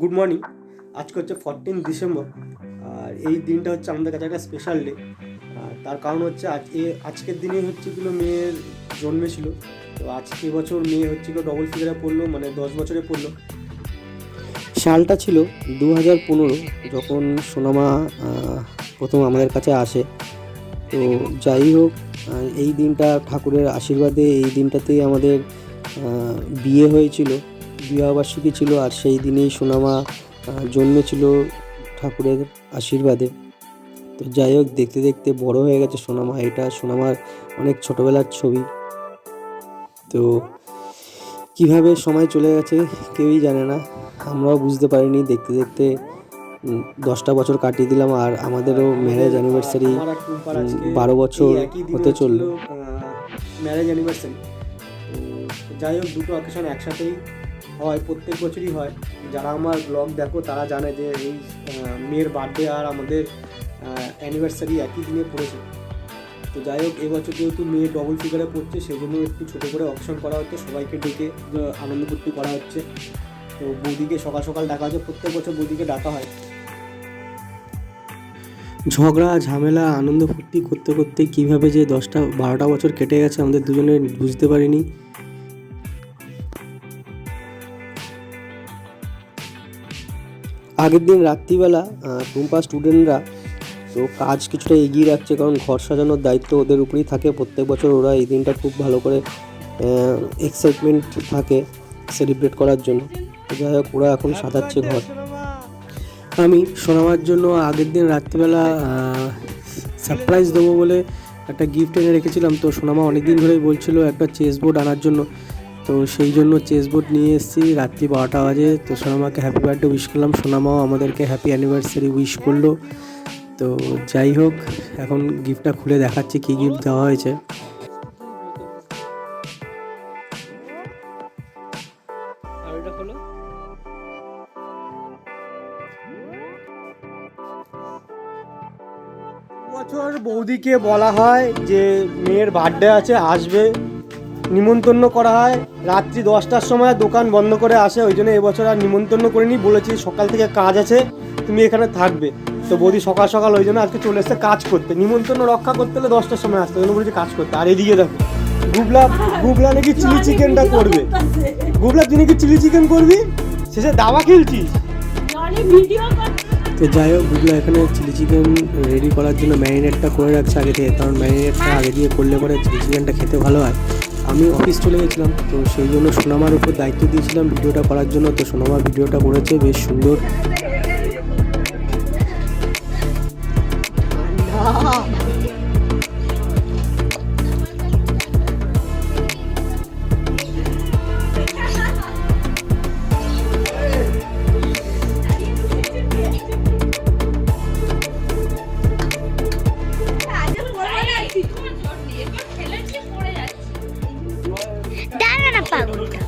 Good morning. আজকে হচ্ছে fourteen December আর এই দিনটা হচ্ছে আমাদের কাছে একটা স্পেশাল ডে তার কারণ হচ্ছে আজ আজকের দিনে হচ্ছে কিলো মেয়ের জন্মেছিল তো আজকে বছর মেয়ে হচ্ছে কিলো ডবল ফিগারে পড়ল মানে দশ বছরে পড়ল। সালটা ছিল দু হাজার পনেরো, যখন সোনামা প্রথম আমাদের কাছে আসে। তো যাই হোক এই দিনটা ঠাকুরের আশীর্বাদে এই দিনটাতেই আমাদের বিয়ে হয়েছিল। বিবাহবার্ষিকী ছিল আর সেই দিনেই সোনামা জন্মেছিল ঠাকুরের আশীর্বাদে। তো যাই হোক, দেখতে দেখতে বড় হয়ে গেছে সোনামা। এটা সোনামার অনেক ছোটবেলার ছবি। তো কীভাবে সময় চলে গেছে কেউই জানে না। আমরাও বুঝতে পারিনি। দেখতে দেখতে দশটা বছর কাটিয়ে দিলাম আর আমাদেরও ম্যারেজ অ্যানিভার্সারি বারো বছর হতে চলল। ম্যারেজ অ্যানিভার্সারি যাই হোক, দুটো অকেশন একসাথেই হয়, প্রত্যেক বছরই হয়। যারা আমার ব্লগ দেখো, তারা জানে যে এই মেয়ের বার্থডে আর আমাদের অ্যানিভার্সারি একই দিনে পড়েছে। তো যাই হোক, এবছর যেহেতু মেয়ে ডবল ফিগারে পড়ছে সেই জন্য একটু ছোটো করে অপশন করা হচ্ছে, সবাইকে ডেকে আনন্দ ফুর্তি করা হচ্ছে। তো বৌদিকে সকাল সকাল ডাকা হচ্ছে, প্রত্যেক বছর বৌদিকে ডাকা হয়। ঝগড়া, ঝামেলা, আনন্দ ফুর্তি করতে করতে কীভাবে যে দশটা, বারোটা বছর কেটে গেছে, আমাদের দুজনে বুঝতে পারিনি। আগের দিন রাত্রিবেলা টুম্পা স্টুডেন্টরা তো কাজ কিছুটা এগিয়ে রাখছে কারণ ঘর সাজানোর দায়িত্ব ওদের উপরেই থাকে। প্রত্যেক বছর ওরা এই দিনটা খুব ভালো করে এক্সাইটমেন্ট থাকে সেলিব্রেট করার জন্য। যাই হোক, ওরা এখন সাজাচ্ছে ঘর। আমি শোনাবার জন্য আগের দিন রাত্রিবেলা সারপ্রাইজ দেবো বলে একটা গিফট এনে রেখেছিলাম। তো সোনামা অনেকদিন ধরেই বলছিল, একটা চেস বোর্ড আনার জন্য। তো সেই জন্য চেস বোর্ড নিয়ে এসেছি। রাত্রি বারোটা বাজে। তো সোনামাকে হ্যাপি বার্থডে উইশ করলাম। সোনামাও আমাদেরকে হ্যাপি অ্যানিভার্সারি উইশ করল। তো যাই হোক এখন গিফটটা খুলে দেখাচ্ছি কী গিফট দেওয়া হয়েছে। বছর বৌদিকে বলা হয় যে মেয়ের বার্থডে আছে আসবে। নিমন্ত্রণ করা হয়। রাত্রি দশটার সময় দোকান বন্ধ করে আসে ওই জন্য এবছর আর নিমন্ত্রণ করিনি। বলেছি সকাল থেকে কাজ আছে তুমি এখানে থাকবে। তো বৌদি সকাল সকাল ওই জন্য আজকে চলে এসছে কাজ করতে। নিমন্ত্রণ রক্ষা করতে হলে দশটার সময় আসতে ওই জন্য বলেছি কাজ করতে। আর এদিকে দেখো গুবলা গুবলা নাকি চিলি চিকেনটা করবে। গুবলা তুই নাকি চিলি চিকেন করবি? শেষে দাবা খেলছিস? তো যাই হোক গুগলা এখানে চিলি চিকেন রেডি করার জন্য ম্যারিনেটটা করে রাখছে আগে থেকে। কারণ ম্যারিনেটটা আগে দিয়ে করলে পরে চিলি চিকেনটা খেতে ভালো হয়। আমি অফিস চলে গেছিলাম, তো সেই জন্য সোনামার উপর দায়িত্ব দিয়েছিলাম ভিডিওটা করার জন্য, তো সোনামা ভিডিওটা করেছে, বেশ সুন্দর। পাগলটা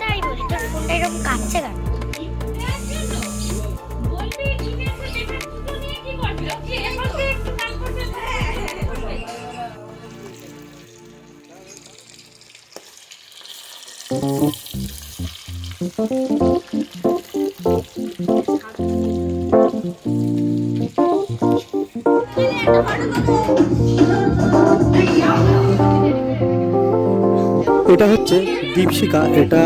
তাই বলি তোর ফোনটা এরকম এটা হচ্ছে দীপশিকা এটা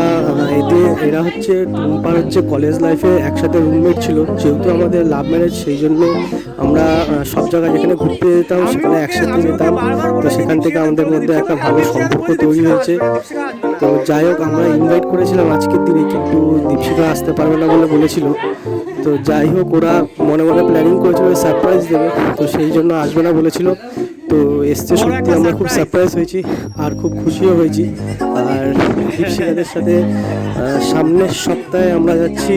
এতে এরা হচ্ছে টুম্পার হচ্ছে কলেজ লাইফে একসাথে রুমমেট ছিল। যেহেতু আমাদের লাভ ম্যারেজ সেই জন্য আমরা সব জায়গায় যেখানে ঘুরতে যেতাম, সেখানে একসাথে যেতাম। তো সেখান থেকে আমাদের মধ্যে একটা ভালো সম্পর্ক তৈরি হয়েছে। তো যাই হোক, আমরা ইনভাইট করেছিলাম আজকের দিনে, কিন্তু দীপশিকা আসতে পারবে না বলে বলেছিল। তো যাই হোক, ওরা মনে মনে প্ল্যানিং করেছিল সারপ্রাইজ দেবে। তো সেই জন্য আসবে না বলেছিল। তো এসছে সত্যি আমরা খুব সারপ্রাইজ হয়েছি আর খুব খুশিও হয়েছি। আর দীপশিকাদের সাথে সামনের সপ্তাহে আমরা যাচ্ছি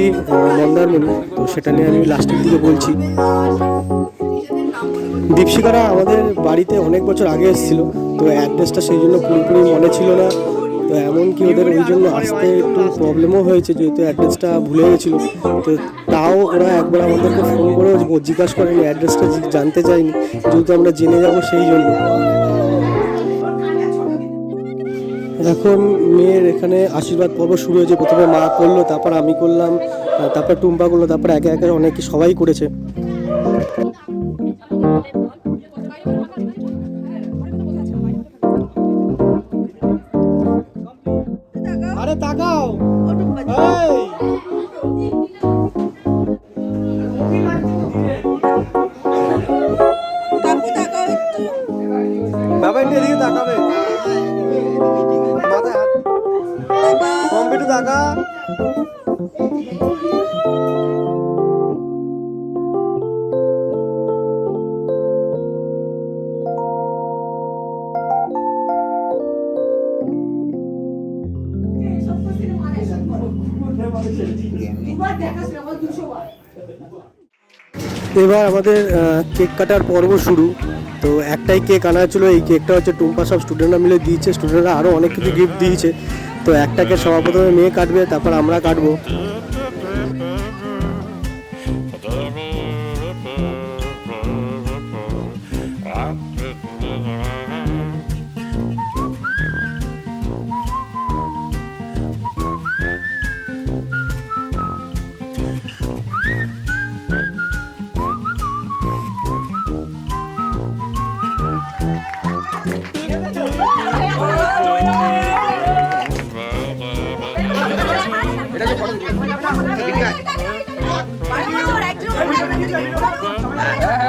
মন্দারমণি। তো সেটা নিয়ে আমি লাস্টের দিকে বলছি। দীপশিকারা আমাদের বাড়িতে অনেক বছর আগে এসেছিল তো অ্যাড্রেসটা সেই জন্য পুরোপুরি মনে ছিল না। তো এমনকি ওদের ওই জন্য আসতে একটু প্রবলেমও হয়েছে, যেহেতু অ্যাড্রেসটা ভুলে গেছিল। তো তাও ওরা একবার আমাদেরকে ফোন করে জিজ্ঞাসা করেনি অ্যাড্রেসটা জানতে চাইনি যেহেতু আমরা জেনে যাব সেই জন্য। এখন মেয়ের এখানে আশীর্বাদ পর্ব শুরু হয়েছে, প্রথমে মা করল, তারপর আমি করলাম, তারপর টুম্পা করল, তারপর একে একে অনেকে সবাই করেছে। এবার আমাদের কেক কাটার পর্ব শুরু। তো একটাই কেক আনা ছিল, এই কেকটা হচ্ছে টুম্পা সব স্টুডেন্টরা মিলে দিয়েছে। স্টুডেন্টরা আরও অনেক কিছু গিফট দিয়েছে। তো একটাকে সবার প্রথমে মেয়ে কাটবে, তারপর আমরা কাটবো।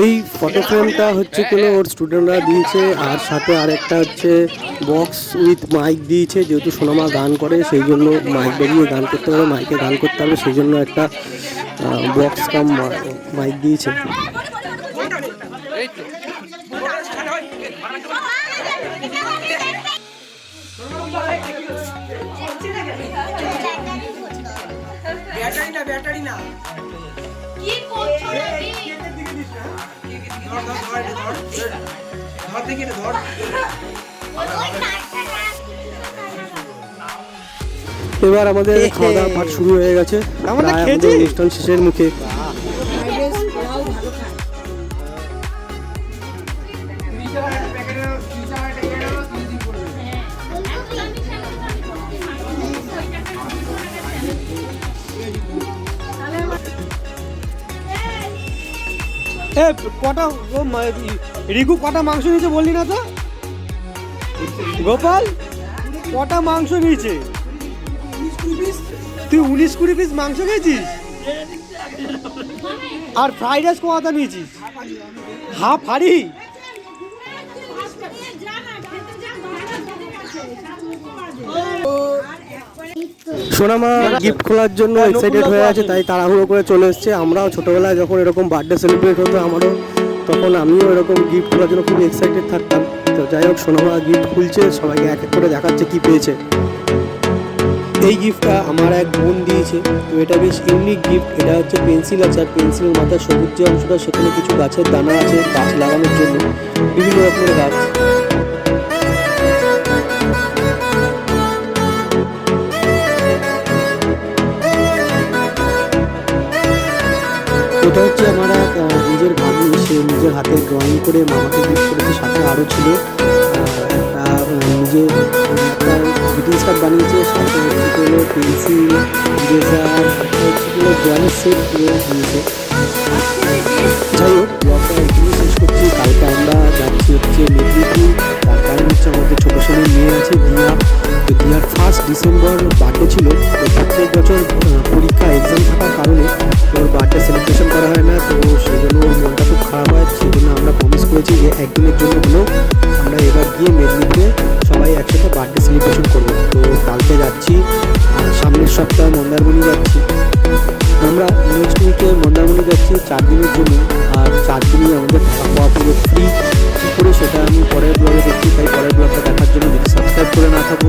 এই ফটো ফ্রেমটা হচ্ছে কোনো ওর স্টুডেন্টরা দিয়েছে, আর সাথে আরেকটা হচ্ছে বক্স উইথ মাইক দিয়েছে, যেহেতু সোনামা গান করে, সেই জন্য মাইক বেরিয়ে গান করতে হবে মাইকে গান করতে হবে সেই জন্য একটা বক্স কাম মাইক দিয়েছে। ব্যাটারি না ব্যাটারি না। কি করছ নাকি? ধর দিকে ধর এটা ধর। ধর দেখি এটা ধর। এবার আমাদের খাওয়া দাওয়া পাঠ শুরু হয়ে গেছে। প্রায় আমাদের অনুষ্ঠান শেষের মুখে। কটা রিকু কটা মাংস নিয়েছে বললি না তো? গোপাল, কটা মাংস নিয়েছে? তুই উনিশ কুড়ি পিস মাংস খেয়েছিস? আর ফ্রাইড রাইস কটা নিয়েছিস? হাফ হাড়ি? সোনামা গিফট খোলার জন্য এক্সাইটেড হয়ে আছে, তাই তাড়াহুড়ো করে চলে এসেছে। আমরাও ছোটোবেলায় যখন এরকম বার্থডে সেলিব্রেট হতো আমারও, তখন আমিও এরকম গিফট খোলার জন্য খুব এক্সাইটেড থাকতাম। তো যাই হোক, সোনামা গিফট খুলছে, সবাইকে এক এক করে দেখাচ্ছে কি পেয়েছে। এই গিফটটা আমার এক বোন দিয়েছে, তো এটা বেশ ইউনিক গিফট এটা হচ্ছে পেন্সিল আছে, আর পেন্সিলের মাথার সবুজ যে অংশটা, সেখানে কিছু গাছের দানা আছে, গাছ লাগানোর জন্য, বিভিন্ন রকমের গাছ। এটা হচ্ছে আমার এক নিজের ভাবি সে নিজের হাতে ড্রয়িং করে মামাকে গিফট করেছে, সাথে আরও ছিল। একটা নিজের একটা গ্রিটিংস কার্ড বানিয়েছে সাথে হলো পেন্সিল ইরেজার হলো ড্রয়িং সেট দিয়েছে যাই হোক ব্লগটা এখানে শেষ করছি। কালকে আমরা যাচ্ছি হচ্ছে মেদিনীপুর। তার কারণ হচ্ছে আমাদের ছোটো ছেলের মেয়ে আছে দিয়া দিয়ার ফার্স্ট ডিসেম্বর সপ্তাহে মন্দারমণি যাচ্ছি। আমরা নেক্সট উইকে মন্দারমণি যাচ্ছি চার দিনের জন্য, আর চার দিনই আমাদের খাওয়া পুরো ফ্রি কী করে সেটা আমি পরের ব্লগে দেখছি, তাই পরের ব্লগটা দেখার জন্য যদি সাবস্ক্রাইব করে না থাকো,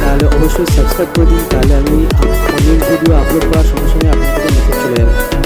তাহলে অবশ্যই সাবস্ক্রাইব করে দিন, তাহলে আমি অনেক ভিডিও আপলোড করার সঙ্গে সঙ্গে মেসেজ চলে যাবে।